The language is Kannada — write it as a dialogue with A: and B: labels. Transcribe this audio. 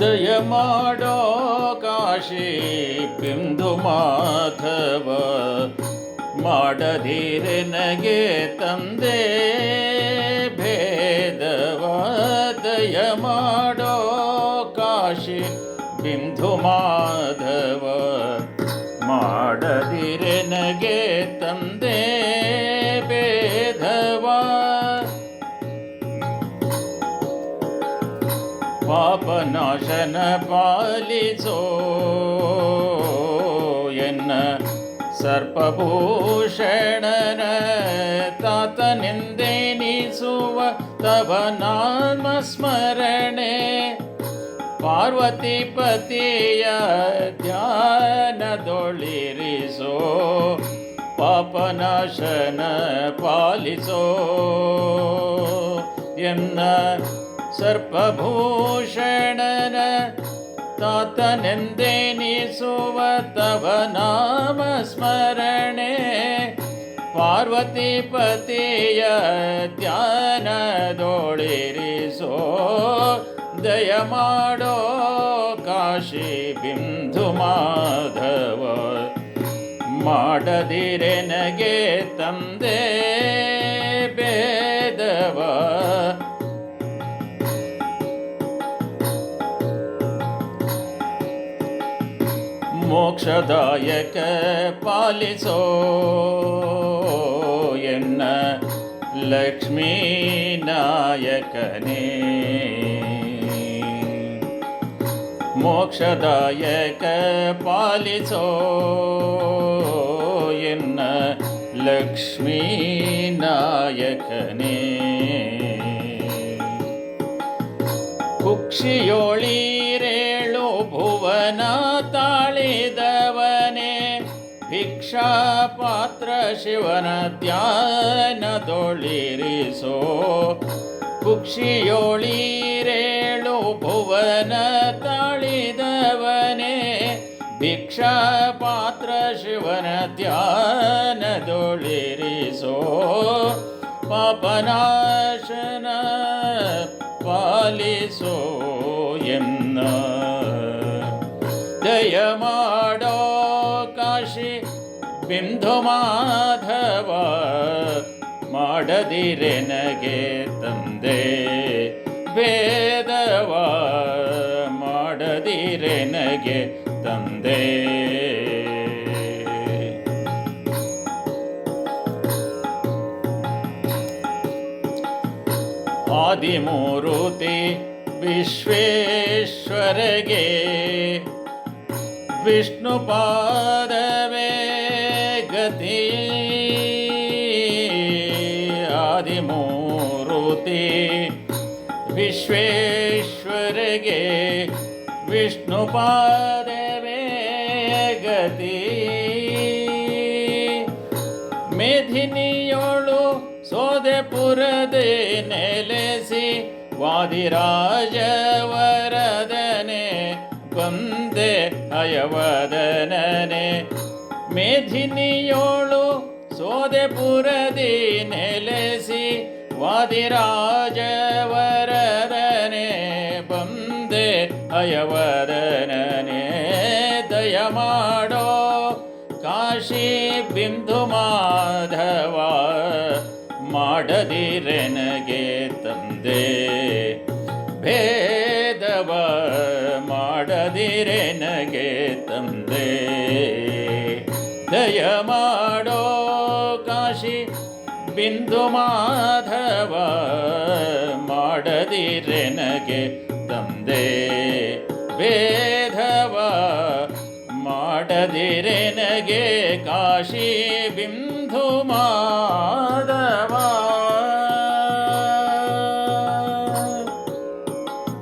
A: ದಯ ಮಾಡೋ ಕಾಶಿ ಬಿಂದು ಮಾಧವ. ಮಾಡದಿರೆ ನಗೆ ತಂದೆ ಭೇದವ ದಯ ಮಾಡೋ ಕಾಶಿ ಬಿಂದು ಮಾಧವ. ಮಾಡದಿರೆ ನಗೆ ತಂದೆ ಪಾಪನಾಶನ ಪಾಲಿಸೋ ಎನ್ನ ಸರ್ಪಭೂಷಣನ ತಾತನೆಂದೆನಿಸುವ ತವ ನಾಮ ಸ್ಮರಣೆ ಪಾರ್ವತಿ ಪತಿಯ ಧ್ಯಾನದೊಳಿರಿಸೋ ಪಾಪನಾಶನ ಪಾಲಿಸೋ ಎನ್ನ ಸರ್ಪಭೂಷಣನ ತಾತನೆಂದೆನಿಸುವ ತವ ನಾಮ ಸ್ಮರಣೆ. ಪಾರ್ವತಿ ಪತಿಯ ಧ್ಯಾನದೋಳಿರಿಸೋ, ದಯ ಮಾಡೋ ಕಾಶಿ ಬಿಂದು ಮಾಧವ. ಮಾಡದಿರೆ ನಗೆ ತಂದೆ ಬೇದವ. ಮೋಕ್ಷದಾಯಕ ಪಾಲಿಸೋ ಎನ್ನ ಲಕ್ಷ್ಮೀ ನಾಯಕನೇ ಮೋಕ್ಷದಾಯಕ ಪಾಲಿಸೋ ಎನ್ನ ಲಕ್ಷ್ಮೀ ನಾಯಕನೇ ಭಿಕ್ಷಾ ಪಾತ್ರ ಶಿವನ ಧ್ಯಾನದೊಳಿರಿಸೋ ಕುಕ್ಷಿಯೋಳಿರೇಳು ಭುವನ ತಾಳಿದವನೇ. ಭಿಕ್ಷಾ ಪಾತ್ರ ಶಿವನ ಧ್ಯಾನದೊಳಿರಿಸೋ ಪಾಪನಾಶನ ಪಾಲಿಸೋ ಎನ್ನ. ದಯ ಮಾಡೋ ಕಾಶಿ ಬಿಂದು ಮಾಧವ ಮಾಡದಿರೆ ನಗೆ ತಂದೆ. ವೇದವ ಮಾಡದಿರೆ ನಗೆ ತಂದೆ. ಆದಿಮೂರುತಿ ವಿಶ್ವೇಶ್ವರಗೆ ವಿಷ್ಣು ವಿಶ್ವೇಶ್ವರಗೆ ವಿಷ್ಣು ಪಾದವೇ ಗತಿ. ಮೇಧಿನಿಯೋಳು ಸೋದೆಪುರದೆ ನೆಲೆಸಿ ವಾದಿರಾಜವರದನೆ ಬಂದೆ ಅಯವದನನೆ ಮೇಧಿನಿಯೋಳು ಸೋದೆಪುರದಿ ನೆಲೆಸಿ ವಾದಿರಾಜವರದನೆ ಬಂದೆ ಅಯವರನೇ ದಯ ಮಾಡೋ ಕಾಶಿ ಬಿಂದು ಮಾಧವ ಮಾಡದಿರೆ ನಗೆ ತಂದೆ. ಭೇದವ ಮಾಡದಿರೆ ನಗೆ ತಂದೆ. ದಯ ಮಾಡೋ ಕಾಶಿ ಬಿಂದು ಮಾಧವ ಮಾಡದಿರೆನಗೆ ತಂದೆ. ಭೇದವ ಮಾಡದಿರೆನಗೆ ಕಾಶಿ ಬಿಂದು ಮಾಧವ.